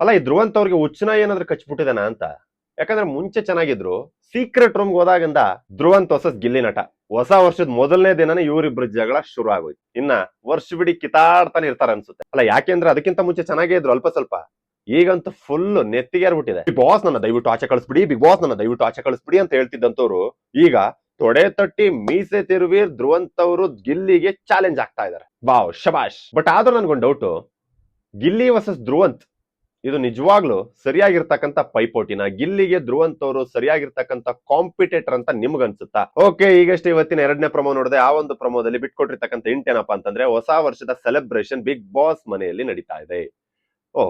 ಅಲ್ಲ, ಈ ಧ್ರುವಂತ ಅವ್ರಿಗೆ ಉಚ್ಚನ ಏನಾದ್ರೂ ಕಚ್ಬಿಟ್ಟಿದಾನ ಅಂತ? ಯಾಕಂದ್ರೆ ಮುಂಚೆ ಚೆನ್ನಾಗಿದ್ರು ಸೀಕ್ರೆಟ್ ರೂಮ್ ಹೋದಾಗಿಂದ ಧ್ರುವಂತ್ ವರ್ಸಸ್ ಗಿಲ್ಲಿ ನಟ. ಹೊಸ ವರ್ಷದ ಮೊದಲನೇ ದಿನನೇ ಇವರಿಬ್ರು ಜಗಳ ಶುರು ಆಗೋಯ್ತು. ಇನ್ನ ವರ್ಷ ಬಿಡಿ ಕಿತಾಡ್ತಾನೆ ಇರ್ತಾರ ಅನ್ಸುತ್ತೆ. ಅಲ್ಲ, ಯಾಕೆಂದ್ರೆ ಅದಕ್ಕಿಂತ ಮುಂಚೆ ಚೆನ್ನಾಗೇ ಇದ್ರು ಅಲ್ಪ ಸ್ವಲ್ಪ. ಈಗಂತೂ ಫುಲ್ ನೆತ್ತಿಗೇರ್ಬಿಟ್ಟಿದೆ. ಬಿಗ್ ಬಾಸ್ ನನ್ನ ದಯವಿಟ್ಟು ಆಚೆ ಕಳಿಸ್ಬಿಡಿ ಬಿಗ್ ಬಾಸ್ ನನ್ನ ದಯವಿಟ್ಟು ಆಚೆ ಕಳಿಸ್ಬಿಡಿ ಅಂತ ಹೇಳ್ತಿದ್ದಂತವ್ರು ಈಗ ತೊಡೆ ತಟ್ಟಿ, ಮೀಸೆ ತಿರುವೀರ್, ಧ್ರುವಂತ್ ಅವರು ಗಿಲ್ಲಿಗೆ ಚಾಲೆಂಜ್ ಆಗ್ತಾ ಇದಾರೆ ಬಾವ್ ಶಬಾಷ್. ಬಟ್ ಆದ್ರೂ ನನ್ಗೊಂದು ಡೌಟ್ ಗಿಲ್ಲಿ ವರ್ಸಸ್ ಧ್ರುವಂತ್ ಇದು ನಿಜವಾಗ್ಲೂ ಸರಿಯಾಗಿರ್ತಕ್ಕಂಥ ಪೈಪೋಟಿನ ಗಿಲ್ಲಿಗೆ ಧ್ರುವಂತವರು ಸರಿಯಾಗಿರ್ತಕ್ಕಂಥ ಕಾಂಪಿಟೇಟರ್ ಅಂತ ನಿಮ್ಗನ್ಸುತ್ತಾ? ಓಕೆ ಈಗಷ್ಟೇ ಇವತ್ತಿನ ಎರಡನೇ ಪ್ರಮೋ ನೋಡಿದೆ, ಆ ಒಂದು ಪ್ರಮೋದಲ್ಲಿ ಬಿಟ್ಕೊಟ್ಟಿರ್ತಕ್ಕಂಥ ಇಂಟ್ ಏನಪ್ಪಾ ಅಂತಂದ್ರೆ ಹೊಸ ವರ್ಷದ ಸೆಲೆಬ್ರೇಷನ್ ಬಿಗ್ ಬಾಸ್ ಮನೆಯಲ್ಲಿ ನಡೀತಾ ಇದೆ. ಓ,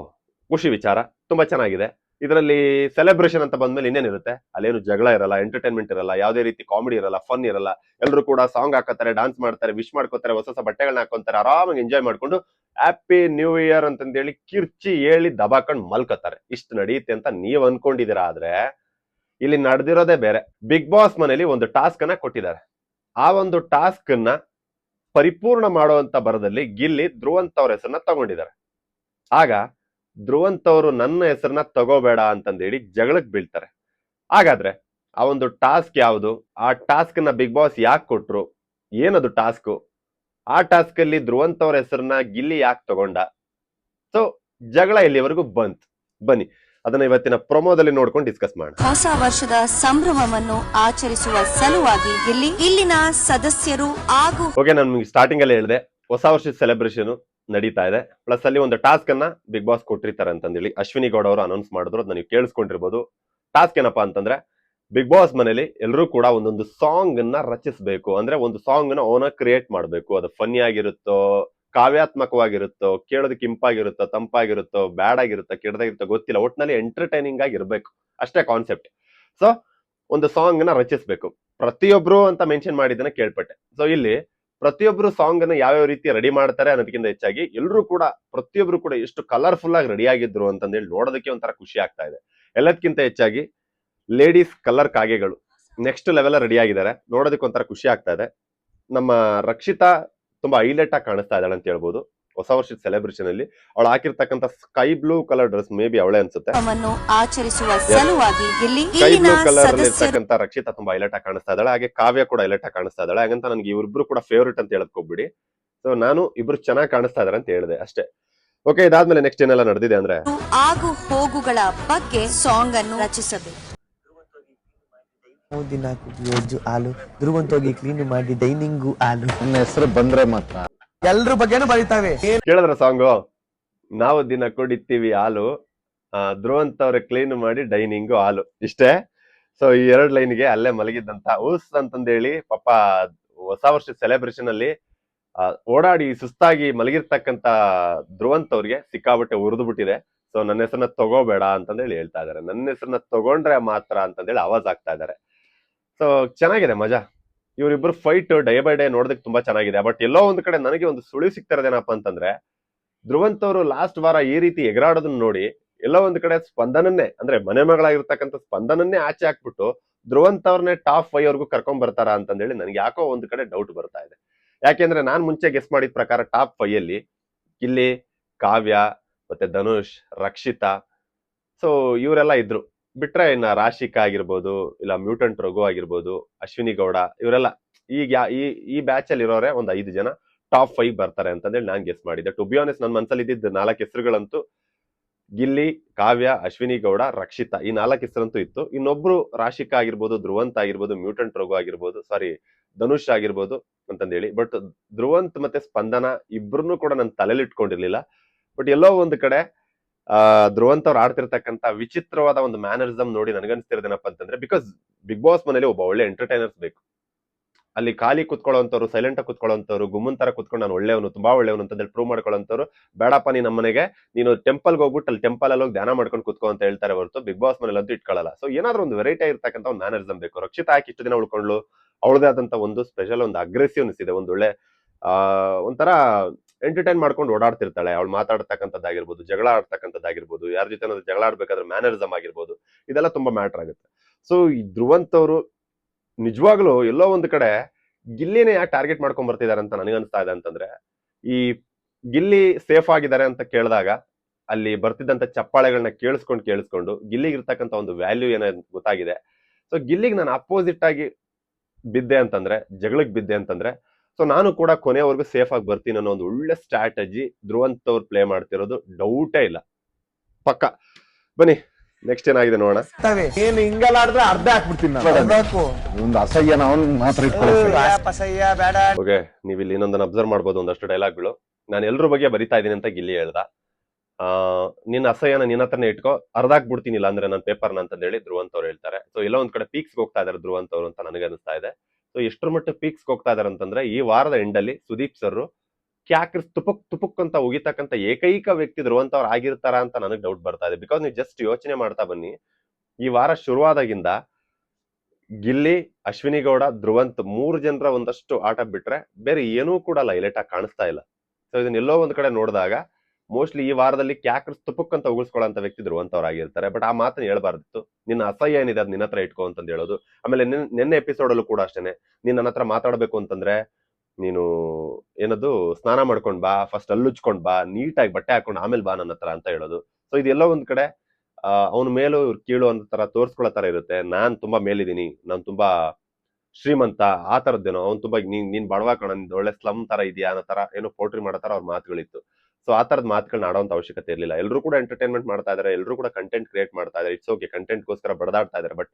ಖುಷಿ ವಿಚಾರ, ತುಂಬಾ ಚೆನ್ನಾಗಿದೆ. ಇದರಲ್ಲಿ ಸೆಲೆಬ್ರೇಷನ್ ಅಂತ ಬಂದ್ಮೇಲೆ ಇನ್ನೇನಿರುತ್ತೆ? ಅಲ್ಲೇನು ಜಗಳ ಇರಲ್ಲ ಎಂಟರ್ಟೈನ್ಮೆಂಟ್ ಇರಲ್ಲ, ಯಾವುದೇ ರೀತಿ ಕಾಮಿಡಿ ಇರಲ್ಲ ಫನ್ ಇರಲ್ಲ. ಎಲ್ಲರೂ ಕೂಡ ಸಾಂಗ್ ಹಾಕತ್ತಾರೆ ಡಾನ್ಸ್ ಮಾಡ್ತಾರೆ ವಿಶ್ ಮಾಡ್ಕೋತಾರೆ, ಹೊಸ ಹೊಸ ಬಟ್ಟೆಗಳನ್ನ ಹಾಕೊಂತಾರೆ, ಆರಾಮಾಗಿ ಎಂಜಾಯ್ ಮಾಡ್ಕೊಂಡು ಹ್ಯಾಪಿ ನ್ಯೂ ಇಯರ್ ಅಂತಂದೇಳಿ ಕಿರ್ಚಿ ಹೇಳಿ ದಬಾಕೊಂಡ್ ಮಲ್ಕೋತಾರೆ ಇಷ್ಟು ನಡೆಯುತ್ತೆ ಅಂತ ನೀವ್ ಅನ್ಕೊಂಡಿದೀರ ಆದ್ರೆ ಇಲ್ಲಿ ನಡೆದಿರೋದೇ ಬೇರೆ. ಬಿಗ್ ಬಾಸ್ ಮನೇಲಿ ಒಂದು ಟಾಸ್ಕ್ ಅನ್ನ ಕೊಟ್ಟಿದ್ದಾರೆ. ಆ ಒಂದು ಟಾಸ್ಕ್ ಅನ್ನ ಪರಿಪೂರ್ಣ ಮಾಡುವಂತ ಬರದಲ್ಲಿ ಗಿಲ್ಲಿ ಧ್ರುವಂತ್ ಅವ್ರ ಹೆಸರನ್ನ ತಗೊಂಡಿದ್ದಾರೆ. ಆಗ ಧ್ರುವಂತ್ ಅವರು ನನ್ನ ಹೆಸರನ್ನ ತಗೋಬೇಡ ಅಂತಂದೇಳಿ ಜಗಳಕ್ಕೆ ಬೀಳ್ತಾರೆ. ಹಾಗಾದ್ರೆ ಆ ಒಂದು ಟಾಸ್ಕ್ ಯಾವುದು? ಆ ಟಾಸ್ಕ್ನ ಬಿಗ್ ಬಾಸ್ ಯಾಕೆ ಕೊಟ್ರು? ಏನದು ಟಾಸ್ಕ್ ಆ ಟಾಸ್ಕ್ ಅಲ್ಲಿ ಧ್ರುವಂತ್ ಅವ್ರ ಹೆಸರನ್ನ ಗಿಲ್ಲಿ ಯಾಕೆ ತಗೊಂಡ? ಸೊ ಜಗಳ ಇಲ್ಲಿವರೆಗೂ ಬಂತ್. ಬನ್ನಿ ಅದನ್ನ ಇವತ್ತಿನ ಪ್ರೊಮೋದಲ್ಲಿ ನೋಡ್ಕೊಂಡು ಡಿಸ್ಕಸ್ ಮಾಡೋಣ. ಹೊಸ ವರ್ಷದ ಸಂಭ್ರಮವನ್ನು ಆಚರಿಸುವ ಸಲುವಾಗಿ ಇಲ್ಲಿ ಇಲ್ಲಿನ ಸದಸ್ಯರು ಹಾಗೂ ಓಕೆ ನಾನು ನಿಮ್ಗೆ ಸ್ಟಾರ್ಟಿಂಗ್ ಅಲ್ಲಿ ಹೇಳಿದೆ ಹೊಸ ವರ್ಷದ ಸೆಲೆಬ್ರೇಷನ್ ನಡೀತಾ ಇದೆ. ಪ್ಲಸ್ ಅಲ್ಲಿ ಒಂದು ಟಾಸ್ಕ್ ಅನ್ನ ಬಿಗ್ ಬಾಸ್ ಕೊಟ್ಟಿರ್ತಾರೆ ಅಂತಂದೇಳಿ ಅಶ್ವಿನಿ ಗೌಡ ಅವರು ಅನೌನ್ಸ್ ಮಾಡಿದ್ರು ಅದನ್ನ ನೀವು ಕೇಳಿಸ್ಕೊಂಡಿರ್ಬೋದು. ಟಾಸ್ಕ್ ಏನಪ್ಪಾ ಅಂತಂದ್ರೆ ಬಿಗ್ ಬಾಸ್ ಮನೇಲಿ ಎಲ್ಲರೂ ಕೂಡ ಒಂದೊಂದು ಸಾಂಗ್ ಅನ್ನ ರಚಿಸಬೇಕು. ಅಂದ್ರೆ ಒಂದು ಸಾಂಗ್ನ ಓನ ಕ್ರಿಯೇಟ್ ಮಾಡಬೇಕು. ಅದು ಫನ್ನಿ ಆಗಿರುತ್ತೋ, ಕಾವ್ಯಾತ್ಮಕವಾಗಿರುತ್ತೋ, ಕೇಳೋದಕ್ಕೆ ಇಂಪಾಗಿರುತ್ತೋ, ತಂಪಾಗಿರುತ್ತೋ ಬ್ಯಾಡ್ ಆಗಿರುತ್ತೋ ಕೆಡದಾಗಿರುತ್ತೋ ಗೊತ್ತಿಲ್ಲ. ಒಟ್ಟಿನಲ್ಲಿ ಎಂಟರ್ಟೈನಿಂಗ್ ಆಗಿರ್ಬೇಕು. ಅಷ್ಟೇ ಕಾನ್ಸೆಪ್ಟ್ ಸೊ ಒಂದು ಸಾಂಗ್ನ ರಚಿಸಬೇಕು. ಪ್ರತಿಯೊಬ್ರು ಅಂತ ಮೆನ್ಷನ್ ಮಾಡಿದ್ದನ್ನ ಕೇಳ್ಪಟ್ಟೆ. ಸೊ ಇಲ್ಲಿ ಪ್ರತಿಯೊಬ್ರು ಸಾಂಗ್ ಅನ್ನ ಯಾವ್ಯಾವ ರೀತಿ ರೆಡಿ ಮಾಡ್ತಾರೆ ಅನ್ನೋದಕ್ಕಿಂತ ಹೆಚ್ಚಾಗಿ ಎಲ್ಲರೂ ಕೂಡ, ಪ್ರತಿಯೊಬ್ರು ಕೂಡ ಎಷ್ಟು ಕಲರ್ಫುಲ್ ಆಗಿ ರೆಡಿ ಆಗಿದ್ರು ಅಂತಂದೇಳಿ ನೋಡೋದಕ್ಕೆ ಒಂಥರ ಖುಷಿ ಆಗ್ತಾ ಇದೆ. ಎಲ್ಲದಕ್ಕಿಂತ ಹೆಚ್ಚಾಗಿ ಲೇಡೀಸ್ ಕಲರ್ ಕಾಗೆಗಳು. ನೆಕ್ಸ್ಟ್ ಲೆವೆಲ್ ರೆಡಿ ಆಗಿದ್ದಾರೆ. ನೋಡೋದಕ್ಕೆ ಒಂಥರ ಖುಷಿ ಆಗ್ತಾ ಇದೆ. ನಮ್ಮ ರಕ್ಷಿತಾ ತುಂಬಾ ಹೈಲೈಟ್ ಆಗಿ ಕಾಣಿಸ್ತಾ ಇದ್ದಾಳೆ ಅಂತ ಹೇಳ್ಬೋದು. ಹೊಸ ವರ್ಷದ ಸೆಲೆಬ್ರೇಷನ್ ಅಲ್ಲಿ. ಅವಳು ಹಾಕಿರ್ತಕ್ಕಂತ sky blue colour dress may be ಅವಳೆ ಅನ್ಸುತ್ತೆ. ಸ್ಕೈ ಬ್ಲೂ ಕಲರ್ ಅಲ್ಲಿ ಇರ್ತಕ್ಕಂತ ರಕ್ಷಿತಾ ತುಂಬಾ ಹೈಲೈಟ್ ಆಗಿ ಕಾಣಿಸ್ತಾ ಇದ್ದಾಳೆ. ಹಾಗೆ ಕಾವ್ಯ ಕೂಡ ಹೈಲೈಟ್ ಆಗಿ ಕಾಣಿಸ್ತಾ ಇದ್ದಾಳೆ. ಹಾಗಂತ ನನಗೆ ಇವ್ರಿಬ್ರು ಕೂಡ ಫೇವ್ರೇಟ್ ಅಂತ ಹೇಳಕ್ ಹೋಗ್ಬಿಡಿ. ಸೊ ನಾನು ಇಬ್ರು ಚೆನ್ನಾಗಿ ಕಾಣಿಸ್ತಾ ಇದಾರೆ ಅಂತ ಹೇಳಿದೆ ಅಷ್ಟೇ. ಓಕೆ ಇದಾದ್ಮೇಲೆ ನೆಕ್ಸ್ಟ್ ಏನೆಲ್ಲ ನಡೆದಿದೆ ಅಂದ್ರೆ ಆಗು ಹೋಗುಗಳ ಬಗ್ಗೆ ಸಾಂಗ್ ಅನ್ನು ರಚಿಸಬೇಕು. ದಿನ ಕುಡಿಯೋದು ಹಾಲು ಧ್ರುವಂತೋಗಿ ಕ್ಲೀನ್ ಮಾಡಿ ಡೈನಿಂಗ್ ಹಾಲು. ನನ್ನ ಹೆಸರು ಬಂದ್ರೆ ಮಾತ್ರ. ಎಲ್ರ ಬಗ್ಗೆನೂ ಬರೀತಾವೆ. ಕೇಳಿದ್ರ ಸಾಂಗು? ನಾವು ದಿನ ಕುಡಿತೀವಿ ಹಾಲು ಆ, ಧ್ರುವಂತ್ ಅವ್ರೆ ಕ್ಲೀನ್ ಮಾಡಿ ಡೈನಿಂಗು ಹಾಲು. ಇಷ್ಟೇ? ಸೊ ಈ ಎರಡ್ ಲೈನ್ಗೆ ಅಲ್ಲೇ ಮಲಗಿದ್ದಂತ ಉಸ್ ಅಂತಂದೇಳಿ ಪಾಪ ಹೊಸ ವರ್ಷ ಸೆಲೆಬ್ರೇಷನ್ ಅಲ್ಲಿ ಆ, ಓಡಾಡಿ ಸುಸ್ತಾಗಿ ಮಲಗಿರ್ತಕ್ಕಂತ ಧ್ರುವಂತ್ ಅವ್ರಿಗೆ ಸಿಕ್ಕಾಬಟ್ಟೆ ಉರಿದು ಬಿಟ್ಟಿದೆ ಸೊ ನನ್ನ ಹೆಸರನ್ನ ತಗೋಬೇಡ ಅಂತಂದೇಳಿ ಹೇಳ್ತಾ ಇದಾರೆ ನನ್ನ ಹೆಸರನ್ನ ತಗೊಂಡ್ರೆ ಮಾತ್ರ ಅಂತಂದೇಳಿ ಆವಾಜ್ ಆಗ್ತಾ ಇದಾರೆ ಸೊ ಚೆನ್ನಾಗಿದೆ ಮಜಾ. ಇವರಿಬ್ರು ಫೈಟ್ ಡೇ ಬೈ ಡೇ ನೋಡೋದಕ್ಕೆ ತುಂಬಾ ಚೆನ್ನಾಗಿದೆ. ಬಟ್ ಎಲ್ಲೋ ಒಂದ್ ಕಡೆ ನನಗೆ ಒಂದು ಸುಳಿವು ಸಿಗ್ತಿರೋದೇನಪ್ಪ ಅಂತಂದ್ರೆ, ಧ್ರುವಂತ್ ಅವರು ಲಾಸ್ಟ್ ವಾರ ಈ ರೀತಿ ಎಗರಾಡೋದನ್ನ ನೋಡಿ ಎಲ್ಲೋ ಒಂದ್ ಕಡೆ ಸ್ಪಂದನನ್ನೇ, ಅಂದ್ರೆ ಮನೆ ಮಗಳಾಗಿರ್ತಕ್ಕಂಥ ಸ್ಪಂದನನ್ನೇ ಆಚೆ ಹಾಕ್ಬಿಟ್ಟು ಧ್ರುವಂತ್ ಅವ್ರನ್ನೇ ಟಾಪ್ ಫೈವ್ ವರ್ಗೂ ಕರ್ಕೊಂಡ್ ಬರ್ತಾರ ಅಂತಂದೇಳಿ ನನಗೆ ಯಾಕೋ ಒಂದ್ ಕಡೆ ಡೌಟ್ ಬರ್ತಾ ಇದೆ. ಯಾಕೆಂದ್ರೆ ನಾನ್ ಮುಂಚೆ ಗೆಸ್ ಮಾಡಿದ ಪ್ರಕಾರ ಟಾಪ್ ಫೈವ್ ಅಲ್ಲಿ ಇಲ್ಲಿ ಕಾವ್ಯ, ಮತ್ತೆ ಧನುಷ್, ರಕ್ಷಿತಾ ಸೊ ಇವರೆಲ್ಲ ಇದ್ರು. ಬಿಟ್ರೆ ಇನ್ನ ರಾಶಿಕ ಆಗಿರ್ಬೋದು, ಇಲ್ಲ ಮ್ಯೂಟೆಂಟ್ ರಘು ಆಗಿರ್ಬೋದು, ಅಶ್ವಿನಿ ಗೌಡ, ಇವರೆಲ್ಲ ಈಗ ಈ ಈ ಬ್ಯಾಚ್ ಅಲ್ಲಿ ಇರೋರೆ ಒಂದ್ ಐದು ಜನ ಟಾಪ್ ಫೈವ್ ಬರ್ತಾರೆ ಅಂತಂದೇಳಿ ನಾನು ಗೆಸ್ ಮಾಡಿದ್ದೆ ಟು ಬಿ ಆನೆಸ್ಟ್ ನನ್ನ ಮನ್ಸಲ್ಲಿ ಇದ್ದಿದ್ದು ನಾಲ್ಕು ಹೆಸರುಗಳಂತೂ ಗಿಲ್ಲಿ, ಕಾವ್ಯ, ಅಶ್ವಿನಿ ಗೌಡ, ರಕ್ಷಿತಾ ಈ ನಾಲ್ಕು ಹೆಸರಂತೂ ಇತ್ತು. ಇನ್ನೊಬ್ರು ರಾಶಿಕ ಆಗಿರ್ಬೋದು, ಧ್ರುವಂತ್ ಆಗಿರ್ಬೋದು ಮ್ಯೂಟೆಂಟ್ ರಘು ಆಗಿರ್ಬೋದು ಸಾರಿ ಧನುಷ್ ಆಗಿರ್ಬೋದು ಅಂತಂದೇಳಿ. ಬಟ್ ಧ್ರುವಂತ್ ಮತ್ತೆ ಸ್ಪಂದನ ಇಬ್ರು ಕೂಡ ನನ್ನ ತಲೆಯಲ್ಲಿ ಇಟ್ಕೊಂಡಿರ್ಲಿಲ್ಲ. ಬಟ್ ಎಲ್ಲೋ ಒಂದು ಕಡೆ ಆ ಧ್ರುವಂತ್ ಅವ್ರು ಆಡ್ತಿರ್ತಕ್ಕಂತ ವಿಚಿತ್ರವಾದ ಒಂದು ಮ್ಯಾನರಿಸಮ್ ನೋಡಿ ನನಗನ್ಸ್ತಿರೋದೇನಪ್ಪ ಅಂತಂದ್ರೆ ಬಿಕಾಸ್ ಬಿಗ್ ಬಾಸ್ ಮನೇಲಿ ಒಬ್ಬ ಒಳ್ಳೆ ಎಂಟರ್ಟೈನರ್ಸ್ ಬೇಕು. ಅಲ್ಲಿ ಖಾಲಿ ಕುತ್ಕೊಳ್ಳೋಂಥವ್ರು ಸೈಲೆಂಟ್ ಆಗಿ ಕುತ್ಕೊಳ್ಳೋಂಥವ್ರು, ಗುಮ್ಮನ್ ತರ ಕುತ್ಕೊಂಡು ನಾನು ಒಳ್ಳೆಯವನು, ತುಂಬಾ ಒಳ್ಳೆಯವನು ಅಂತಂದೇಳಿ ಪ್ರೂವ್ ಮಾಡ್ಕೊಳ್ಳೋಂಥವ್ರು, ಬೇಡಪ್ಪ ನೀ ನಮ್ಮನೆಗೆ, ನೀನು ಟೆಂಪಲ್ಗೆ ಹೋಗ್ಬಿಟ್ಟು ಅಲ್ಲಿ ಟೆಂಪಲ್ ಅಲ್ಲಿ ಹೋಗಿ ಧ್ಯಾನ ಮಾಡ್ಕೊಂಡು ಕುತ್ಕೋ ಅಂತ ಹೇಳ್ತಾರೆ ಹೊರತು ಬಿಗ್ ಬಾಸ್ ಮನೇಲಿ ಅಂತೂ ಇಟ್ಕೊಳ್ಳಲ್ಲ ಸೊ ಏನಾದ್ರೂ ಒಂದು ವೆರೈಟಿ ಆಗಿರ್ತಕ್ಕಂಥ ಒಂದು ಮ್ಯಾನರಿಸಮ್ ಬೇಕು. ರಕ್ಷಿತ ಹಾಕಿ ಇಷ್ಟು ದಿನ ಉಳ್ಕೊಂಡ್ಲು ಅವಳದೇ ಆದಂತ ಒಂದು ಸ್ಪೆಷಲ್ ಒಂದು ಅಗ್ರೆಸಿವ್ನೆಸ್ ಇದೆ ಒಂದು ಒಳ್ಳೆ ಆ, ಒಂಥರ ಎಂಟರ್ಟೈನ್ ಮಾಡ್ಕೊಂಡು ಓಡಾಡ್ತಿರ್ತಾಳೆ. ಅವಳು ಮಾತಾಡ್ತಕ್ಕಂಥದ್ದಾಗಿರ್ಬೋದು, ಜಗಳ ಆಡ್ತಕ್ಕಂಥದ್ದಾಗಿರ್ಬೋದು, ಯಾರ ಜೊತೆ ಜಗಳ ಆಡ್ಬೇಕಾದ್ರೆ ಮ್ಯಾನರಿಸಮ್ ಆಗಿರ್ಬೋದು, ಇದೆಲ್ಲ ತುಂಬಾ ಮ್ಯಾಟರ್ ಆಗುತ್ತೆ. ಸೊ ಈ ಧ್ರುವಂತ್ ಅವರು ನಿಜವಾಗ್ಲೂ ಎಲ್ಲೋ ಒಂದು ಕಡೆ ಗಿಲ್ಲಿನೇ ಯಾಕೆ ಟಾರ್ಗೆಟ್ ಮಾಡ್ಕೊಂಡ್ ಬರ್ತಿದ್ದಾರೆ ಅಂತ ನನಗನ್ಸ್ತಾ ಇದೆ ಅಂತಂದ್ರೆ, ಈ ಗಿಲ್ಲಿ ಸೇಫ್ ಆಗಿದ್ದಾರೆ ಅಂತ ಕೇಳಿದಾಗ, ಅಲ್ಲಿ ಬರ್ತಿದ್ದಂತ ಚಪ್ಪಾಳೆಗಳನ್ನ ಕೇಳಿಸ್ಕೊಂಡು ಕೇಳಿಸ್ಕೊಂಡು ಗಿಲ್ಲಿಗೆ ಇರ್ತಕ್ಕಂಥ ಒಂದು ವ್ಯಾಲ್ಯೂ ಏನೋ ಗೊತ್ತಾಗಿದೆ. ಸೊ ಗಿಲ್ಲಿಗೆ ನಾನು ಅಪೋಸಿಟ್ ಆಗಿ ಬಿದ್ದೆ ಅಂತಂದ್ರೆ ಜಗಳಕ್ಕೆ ಬಿದ್ದೆ ಅಂತಂದ್ರೆ ಸೊ ನಾನು ಕೂಡ ಕೊನೆವರೆಗೂ ಸೇಫ್ ಆಗಿ ಬರ್ತೀನಿ ಅನ್ನೋ ಒಂದು ಒಳ್ಳೆ ಸ್ಟ್ರಾಟಜಿ ಧ್ರುವಂತ್ ಅವ್ರು ಪ್ಲೇ ಮಾಡ್ತಿರೋದು ಡೌಟೇ ಇಲ್ಲ. ಪಕ್ಕ. ಬನ್ನಿ ನೆಕ್ಸ್ಟ್ ಏನಾಗಿದೆ ನೋಡೋಣ. ಹಿಂಗೆಲ್ಲ ಆಡಿದ್ರೆ ಅರ್ಧ ಹಾಕ್ಬಿಡ್ತೀನಿ ನಾನು. ಒಂದು ಅಸಹ್ಯ ನಾವು ಮಾತ್ರ ಇಟ್ಕೊಳ್ಳಿ ಬೇಡ. ಓಕೆ ನೀವು ಇಲ್ಲಿ ಇನ್ನೊಂದನ್ನ ಅಬ್ಸರ್ವ್ ಮಾಡ್ಬೋದು ಒಂದಷ್ಟು ಡೈಲಾಗ್ಗಳು ನಾನು ಎಲ್ರ ಬಗ್ಗೆ ಬರಿತಾ ಇದ್ದೀನಿ ಅಂತ ಗಿಲ್ಲಿ ಹೇಳ್ದ. ಆ ನಿನ್ನ ಅಸಹ್ಯನ ನಿನ್ನ ಹತ್ರನೇ ಇಟ್ಕೋ ಅರ್ಧಾಕ್ ಬಿಡ್ತೀನಿ ಇಲ್ಲ ಅಂದ್ರೆ ನನ್ನ ಪೇಪರ್ನ ಅಂತ ಹೇಳಿ ಧ್ರುವಂತ್ ಅವ್ರು ಹೇಳ್ತಾರೆ. ಸೊ ಎಲ್ಲ ಒಂದ್ ಕಡೆ ಪೀಕ್ಸ್ ಹೋಗ್ತಾ ಇದಾರೆ ಧ್ರುವಂತ ಅವ್ರು ಅಂತ ನನಗೆ ಅನಿಸ್ತಾ ಇದೆ. ಸೊ ಎಷ್ಟರ ಮಟ್ಟ ಪೀಕ್ಸ್ ಹೋಗ್ತಾ ಇದಾರೆ ಅಂತಂದ್ರೆ ಈ ವಾರದ ಎಂಡಲ್ಲಿ ಸುದೀಪ್ ಸರ್ ಕ್ಯಾಕ್ರಿಸ್ ತುಪುಕ್ ತುಪುಕ್ ಅಂತ ಉಗಿತಕ್ಕಂತ ಏಕೈಕ ವ್ಯಕ್ತಿ ಧ್ರುವಂತವ್ರು ಆಗಿರ್ತಾರ ಅಂತ ನನಗೆ ಡೌಟ್ ಬರ್ತಾ ಇದೆ. ಬಿಕಾಸ್ ನೀವು ಜಸ್ಟ್ ಯೋಚನೆ ಮಾಡ್ತಾ ಬನ್ನಿ. ಈ ವಾರ ಶುರುವಾದಾಗಿಂದ ಗಿಲ್ಲಿ, ಅಶ್ವಿನಿ ಗೌಡ, ಧ್ರುವಂತ್ ಮೂರು ಜನರ ಒಂದಷ್ಟು ಆಟ ಬಿಟ್ರೆ ಬೇರೆ ಏನೂ ಕೂಡ ಲೈಲೈಟ್ ಆಗಿ ಕಾಣಿಸ್ತಾ ಇಲ್ಲ. ಸೊ ಇದನ್ನೆಲ್ಲೋ ಒಂದ್ ಕಡೆ ನೋಡಿದಾಗ ಮೋಸ್ಟ್ಲಿ ಈ ವಾರದಲ್ಲಿ ಕ್ಯಾಕರ್ಸ್ ತುಪ್ಪಕ್ಕಂತ ವ್ಯಕ್ತಿ ಧ್ರುವಂತ್ ಅವ್ರಾಗಿರ್ತಾರೆ ಬಟ್ ಆ ಮಾತನ್ನ ಹೇಳ್ಬಾರ್ದಿತ್ತು. ನಿನ್ನ ಅಸಹ್ಯ ಏನಿದೆ ಅದು ನಿನ್ನ ಹತ್ರ ಇಟ್ಕೋ ಅಂತ ಹೇಳೋದು. ಆಮೇಲೆ ನಿನ್- ನಿನ್ನೆ ಎಪಿಸೋಡ್ ಅಲ್ಲೂ ಕೂಡ ಅಷ್ಟೇನೆ. ನೀನ್ ನನ್ನ ಹತ್ರ ಮಾತಾಡ್ಬೇಕು ಅಂತಂದ್ರೆ ನೀನು ಏನದು ಸ್ನಾನ ಮಾಡ್ಕೊಂಡ್ ಬಾ ಫಸ್ಟ್ ಅಲ್ಲುಚ್ಕೊಂಡ್ ಬಾ, ನೀಟಾಗಿ ಬಟ್ಟೆ ಹಾಕೊಂಡು ಆಮೇಲೆ ಬಾ ನನ್ನ ಹತ್ರ ಅಂತ ಹೇಳೋದು. ಸೊ ಇದೆಲ್ಲೋ ಒಂದ್ ಕಡೆ ಅವನ ಮೇಲೂ ಇವ್ರು ಕೀಳು ಅಂತ ತರ ತೋರ್ಸ್ಕೊಳ್ಳೋ ತರ ಇರುತ್ತೆ. ನಾನ್ ತುಂಬಾ ಮೇಲಿದ್ದೀನಿ. ನಾನ್ ತುಂಬಾ ಶ್ರೀಮಂತ, ಆ ತರದ್ದೇನೋ. ಅವ್ನು ತುಂಬಾ ನೀನ್ ನೀನ್ ಬಡವ ಕಣ ಒಳ್ಳೆ ಸ್ಲಮ್ ತರ ಇದೆಯಾ ಅನ್ನೋ ತರ ಏನೋ ಪೋಟ್ರಿ ಮಾಡೋ ತರ ಅವ್ರ ಮಾತುಗಳಿತ್ತು. ಸೊ ಆ ತರದ ಮಾತುಗಳನ್ನ ಆಡೋಂತ ಅವಶ್ಯಕತೆ ಇರಲಿಲ್ಲ. ಎಲ್ಲರೂ ಕೂಡ ಎಂಟರ್ಟೈನ್ಮೆಂಟ್ ಮಾಡ್ತಾ ಇದಾರೆ ಎಲ್ಲರೂ ಕೂಡ ಕಂಟೆಂಟ್ ಕ್ರಿಯೇಟ್ ಮಾಡ್ತಾ ಇದಾರೆ. ಇಟ್ಸ್ ಓಕೆ ಕಂಟೆಂಟ್ಗೋಸ್ಕರ ಬಡದಾಡ್ತಾ ಇದಾರೆ. ಬಟ್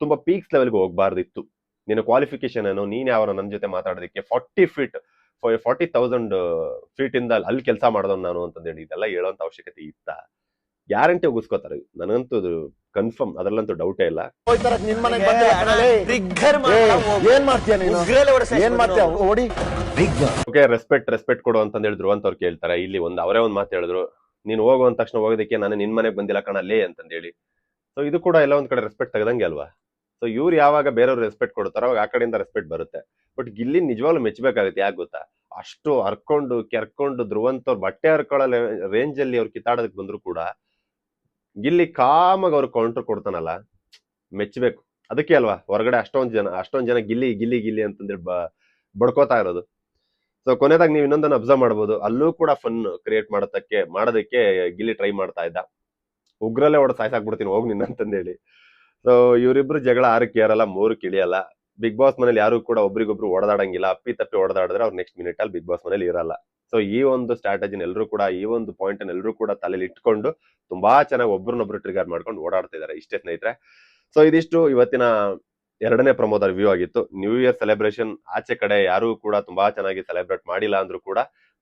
ತುಂಬಾ ಪೀಕ್ಸ್ ಲೆವೆಲ್ಗೆ ಹೋಗಬಾರ್ದಿತ್ತು. ನಿನ್ನ ಕ್ವಾಲಿಫಿಕೇಶನ್ ಏನು, ನೀನ್ ಯಾವ ನನ್ನ ಜೊತೆ ಮಾತಾಡೋದಕ್ಕೆ forty feet forty thousand feet ಇಂದ ಅಲ್ಲಿ ಕೆಲಸ ಮಾಡ್ದವ್ ನಾನು ಅಂತಂದೇಳಿ ಇದೆಲ್ಲ ಹೇಳೋಂತ ಅವಶ್ಯಕತೆ ಇತ್ತ? ಗ್ಯಾರಂಟಿ ಉಗಿಸ್ಕೋತಾರೆ ನನಗಂತೂ ಕನ್ಫರ್ಮ್ ಅದ್ರಲ್ಲಂತೂ ಡೌಟೇ ಇಲ್ಲ. ಹೋಯ್ತಾರ ನಿನ್ ಮನೆಗೆ ಬಂದಿಲ್ಲ ಟ್ರಿಗ್ಗರ್ ಏ, ಏನ್ ಮಾಡ್ತೀಯ ನೀನು? ಏನ್ ಮಾಡ್ತೀಯ? ಓಡಿ. ಓಕೆ ರೆಸ್ಪೆಕ್ಟ್ ರೆಸ್ಪೆಕ್ಟ್ ಕೊಡು ಅಂತ ಹೇಳಿದ್ರು ಅಂತ ಅವ್ರು ಕೇಳ್ತಾರೆ. ಇಲ್ಲಿ ಒಂದು ಅವರೇ ಒಂದು ಮಾತು ಹೇಳಿದ್ರು. ನೀನು ಹೋಗೋ ಅಂದ ತಕ್ಷಣ ಹೋಗೋದಕ್ಕೆ ನಾನು ನಿನ್ ಮನೆಗೆ ಬಂದಿಲ್ಲ ಕಣ ಲೇ ಅಂತಂದೇಳಿ. ಸೊ ಇದು ಕೂಡ ಎಲ್ಲ ಒಂದ್ ಕಡೆ ರೆಸ್ಪೆಕ್ಟ್ ತೆಗ್ದಂಗೆ ಅಲ್ವಾ? ಸೊ ಇವ್ರು ಯಾವಾಗ ಬೇರೆಯವ್ರು ರೆಸ್ಪೆಕ್ಟ್ ಕೊಡ್ತಾರೋ ಅವಾಗ ಆ ಕಡೆಯಿಂದ ರೆಸ್ಪೆಕ್ಟ್ ಬರುತ್ತೆ. ಬಟ್ ಇಲ್ಲಿ ನಿಜವಾಗ್ಲೂ ಮೆಚ್ಚಬೇಕಾಗುತ್ತೆ ಯಾಕೆ ಗೊತ್ತಾ? ಅಷ್ಟು ಹರ್ಕೊಂಡು ಕೆರ್ಕೊಂಡು ಧ್ರುವಂತವ್ರು ಬಟ್ಟೆ ಹರ್ಕೊಳ್ಳೋ ರೇಂಜ್ ಅಲ್ಲಿ ಅವ್ರು ಕಿತ್ತಾಡೋದಕ್ಕೆ ಬಂದ್ರು ಕೂಡ ಗಿಲ್ಲಿ ಕಾಮಾಗಿ ಅವ್ರು ಕೌಂಟರ್ ಕೊಡ್ತಾನಲ್ಲ ಮೆಚ್ಚಬೇಕು ಅದಕ್ಕೆ ಅಲ್ವಾ, ಹೊರಗಡೆ ಅಷ್ಟೊಂದು ಜನ ಅಷ್ಟೊಂದು ಜನ ಗಿಲ್ಲಿ ಗಿಲ್ಲಿ ಗಿಲ್ಲಿ ಅಂತಂದ್ರೆ ಬ, ಬಡ್ಕೋತಾ ಇರೋದು. ಸೊ ಕೊನೆದಾಗ ನೀವು ಇನ್ನೊಂದನ್ನು ಅಬ್ಸರ್ವ್ ಮಾಡ್ಬೋದು. ಅಲ್ಲೂ ಕೂಡ ಫನ್ ಕ್ರಿಯೇಟ್ ಮಾಡೋದಕ್ಕೆ ಮಾಡೋದಕ್ಕೆ ಗಿಲ್ಲಿ ಟ್ರೈ ಮಾಡ್ತಾ ಇದ್ದ. ಉಗ್ರಲ್ಲೇ ಹೊಡೆದು ಸಾಯ್ಸಾಕ್ಬಿಡ್ತೀನಿ, ಹೋಗಿ ನಿನ್ನ ಅಂತಂದೇಳಿ. ಸೊ ಇವರಿಬ್ರು ಜಗಳ ಆರಕ್ಕೆ ಏರಲ್ಲ ಮೂರು ಕಿಳಿಯಲ್ಲ. ಬಿಗ್ ಬಾಸ್ ಮನೇಲಿ ಯಾರು ಕೂಡ ಒಬ್ರಿಗೊಬ್ರು ಹೊಡೆದಾಡಂಗಿಲ್ಲ ಅಪ್ಪಿ ತಪ್ಪಿ ಹೊಡೆದಾಡಿದ್ರೆ ಅವ್ರು ನೆಕ್ಸ್ಟ್ ಮಿನಿಟ್ ಅಲ್ಲಿ ಬಿಗ್ ಬಾಸ್ ಮನೇಲಿ ಇರಲ್ಲ. ಸೊ ಈ ಒಂದು ಸ್ಟ್ರಾಟಜಿನ ಎಲ್ಲರೂ ಕೂಡ, ಈ ಒಂದು ಪಾಯಿಂಟ್ ಅನ್ನ ಎಲ್ಲರೂ ಕೂಡ ತಲೆಯಲ್ಲಿ ಇಟ್ಕೊಂಡು ತುಂಬಾ ಚೆನ್ನಾಗಿ ಒಬ್ರನ್ನೊಬ್ರು ಟ್ರಿಗರ್ ಮಾಡ್ಕೊಂಡು ಓಡಾಡ್ತಾ ಇದ್ದಾರೆ ಇಷ್ಟೇ ಸ್ನೇಹಿತರೆ. ಸೊ ಇದಿಷ್ಟು ಇವತ್ತಿನ ಎರಡನೇ ಪ್ರಮೋದ ರಿವ್ಯೂ ಆಗಿತ್ತು. ನ್ಯೂ ಇಯರ್ ಸೆಲೆಬ್ರೇಷನ್ ಆಚೆ ಕಡೆ ಯಾರು ಕೂಡ ತುಂಬಾ ಚೆನ್ನಾಗಿ ಸೆಲೆಬ್ರೇಟ್ ಮಾಡಿಲ್ಲ ಅಂದ್ರೂ ಕೂಡ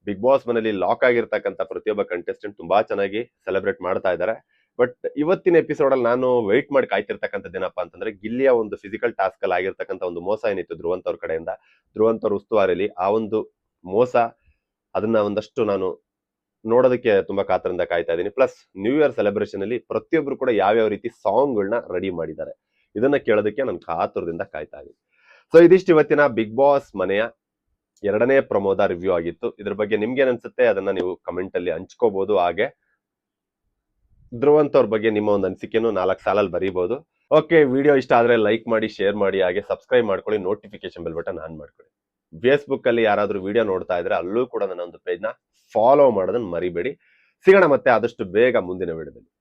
ಬಿಗ್ ಬಾಸ್ ಮನೆಯಲ್ಲಿ ಲಾಕ್ ಆಗಿರ್ತಕ್ಕಂಥ ಪ್ರತಿಯೊಬ್ಬ ಕಂಟೆಸ್ಟೆಂಟ್ ತುಂಬಾ ಚೆನ್ನಾಗಿ ಸೆಲೆಬ್ರೇಟ್ ಮಾಡ್ತಾ ಇದ್ದಾರೆ ಬಟ್ ಇವತ್ತಿನ ಎಪಿಸೋಡ್ ಅಲ್ಲಿ ನಾನು ವೆಯ್ಟ್ ಮಾಡಿ ಕಾಯ್ತಿರ್ತಕ್ಕಂಥ ಏನಪ್ಪಾ ಅಂತಂದ್ರೆ, ಗಿಲ್ಲಿಯ ಒಂದು ಫಿಸಿಕಲ್ ಟಾಸ್ಕ್ ಅಲ್ಲಿ ಆಗಿರ್ತಕ್ಕಂಥ ಒಂದು ಮೋಸ ಏನಿತ್ತು ಧ್ರುವಂತವ್ರ ಕಡೆಯಿಂದ ಧ್ರುವಂತವ್ರ ಉಸ್ತುವಾರಿಲಿ ಆ ಒಂದು ಮೋಸ ಅದನ್ನ ಒಂದಷ್ಟು ನಾನು ನೋಡೋದಕ್ಕೆ ತುಂಬಾ ಕಾತರದಿಂದ ಕಾಯ್ತಾ ಇದ್ದೀನಿ. ಪ್ಲಸ್ ನ್ಯೂ ಇಯರ್ ಸೆಲೆಬ್ರೇಷನ್ ಅಲ್ಲಿ ಪ್ರತಿಯೊಬ್ರು ಕೂಡ ಯಾವ್ಯಾವ ರೀತಿ ಸಾಂಗ್ ಗಳನ್ನ ರೆಡಿ ಮಾಡಿದ್ದಾರೆ. ಇದನ್ನ ಕೇಳೋದಕ್ಕೆ ನಾನು ಕಾತುರದಿಂದ ಕಾಯ್ತಾ ಇದ್ದೀನಿ. ಸೊ ಇದಿಷ್ಟು ಇವತ್ತಿನ ಬಿಗ್ ಬಾಸ್ ಮನೆಯ ಎರಡನೇ ಪ್ರಮೋದ ರಿವ್ಯೂ ಆಗಿತ್ತು. ಇದ್ರ ಬಗ್ಗೆ ನಿಮ್ಗೆ ಅನ್ಸುತ್ತೆ ಅದನ್ನ ನೀವು ಕಮೆಂಟ್ ಅಲ್ಲಿ ಹಂಚ್ಕೋಬಹುದು ಹಾಗೆ ಧ್ರುವಂತ್ ಅವ್ರ ಬಗ್ಗೆ ನಿಮ್ಮ ಒಂದು ಅನಿಸಿಕೆನು ನಾಲ್ಕು ಸಾಲಲ್ಲಿ ಬರೀಬಹುದು ಓಕೆ ವಿಡಿಯೋ ಇಷ್ಟ ಆದ್ರೆ ಲೈಕ್ ಮಾಡಿ ಶೇರ್ ಮಾಡಿ, ಹಾಗೆ ಸಬ್ಸ್ಕ್ರೈಬ್ ಮಾಡ್ಕೊಳ್ಳಿ. ನೋಟಿಫಿಕೇಶನ್ ಬೆಲ್ ಬಟನ್ ಆನ್ ಮಾಡ್ಕೊಳ್ಳಿ. ಫೇಸ್ಬುಕ್ ಅಲ್ಲಿ ಯಾರಾದ್ರೂ ವಿಡಿಯೋ ನೋಡ್ತಾ ಇದ್ರೆ ಅಲ್ಲೂ ಕೂಡ ನನ್ನ ಒಂದು ಪೇಜ್ನ ಫಾಲೋ ಮಾಡೋದನ್ನ ಮರಿಬೇಡಿ. ಸಿಗೋಣ ಮತ್ತೆ ಆದಷ್ಟು ಬೇಗ ಮುಂದಿನ ವಿಡಿಯೋದಲ್ಲಿ